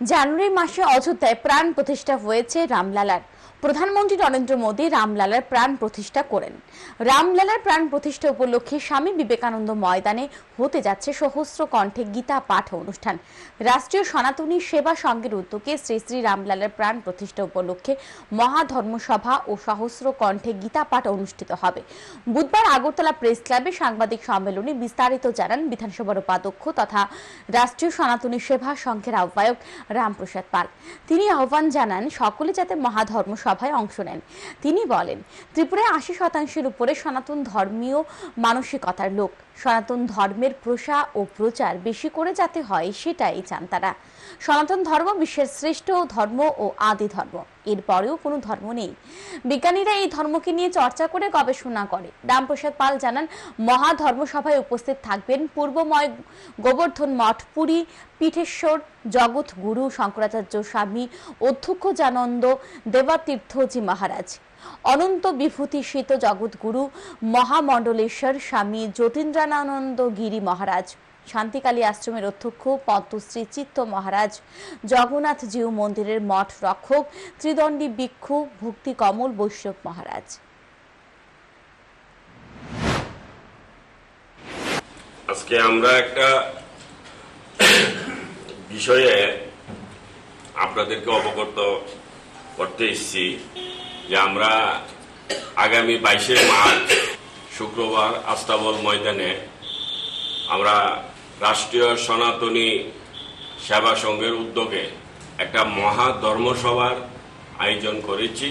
জানুয়ারি মাসে অযোধ্যায় প্রাণ প্রতিষ্ঠা হয়েছে রামলালার। প্রধানমন্ত্রী নরেন্দ্র মোদী রামলালার প্রাণ প্রতিষ্ঠা করেন। রামলালার প্রাণ প্রতিষ্ঠা উপলক্ষে স্বামী বিবেকানন্দ ময়দানে হতে যাচ্ছে সহস্র কণ্ঠে গীতা পাঠ অনুষ্ঠান। রাষ্ট্রীয় সনাতনী সেবা সংঘের উদ্যোগে শ্রী শ্রী রামলালার প্রাণ প্রতিষ্ঠা উপলক্ষে মহাধর্মসভা ও সহস্র কণ্ঠে গীতা পাঠ অনুষ্ঠিত হবে। বুধবার আগরতলা প্রেস ক্লাবে সাংবাদিক সম্মেলনে বিস্তারিত জানান বিধানসভার উপাধ্যক্ষ তথা রাষ্ট্রীয় সনাতনী সেবা সংঘের আহ্বায়ক রামপ্রসাদ পাল। তিনি আহ্বান জানান, সকলে যাতে মহাধর্ম সভায় অংশ নেন। তিনি বলেন, ত্রিপুরায় আশি শতাংশের উপরে সনাতন ধর্মীয় মানসিকতার লোক। সনাতন ধর্মের প্রসা ও প্রচার বেশি করে যাতে হয় সেটাই চান তারা। সনাতন ধর্ম বিশ্বের শ্রেষ্ঠ ধর্ম ও আদি ধর্ম। এরপরেও কোনো ধর্ম নেই। বিজ্ঞানীরা এই ধর্মকে নিয়ে চর্চা করে গবেষণা করে। রামপ্রসাদ পাল জানান মহাধর্ম সভায় উপস্থিত থাকবেন পূর্বময় গোবর্ধন মঠ, পুরী, পীঠেশ্বর, জগৎ গুরু শঙ্করাচার্য স্বামী, অধ্যক্ষ জানন্দ, দেবাতীর্থজি মহারাজ, অনন্ত বিভূতি শীত জগৎগুরু, মহামণ্ডলেশ্বর স্বামী যতীন্দ্রানন্দ গিরি মহারাজ। শান্তিকালী আশ্রমের অধ্যক্ষ পদ্মশ্রী চিত্ত মহারাজ জগন্নাথ জিউ মন্দিরের মঠ রক্ষক, ত্রিদণ্ডী ভিক্ষু ভক্তি কমল বৈষ্ণব মহারাজ। আজকে আমরা একটা বিষয়ে আপনাদেরকে অবগত করতে এসেছি যে আমরা আগামী বাইশে মার্চ শুক্রবার আস্তাবল ময়দানে আমরা রাষ্ট্রীয় সনাতনী সেবা সংঘের উদ্যোগে একটা মহা ধর্মসভার আয়োজন করেছি।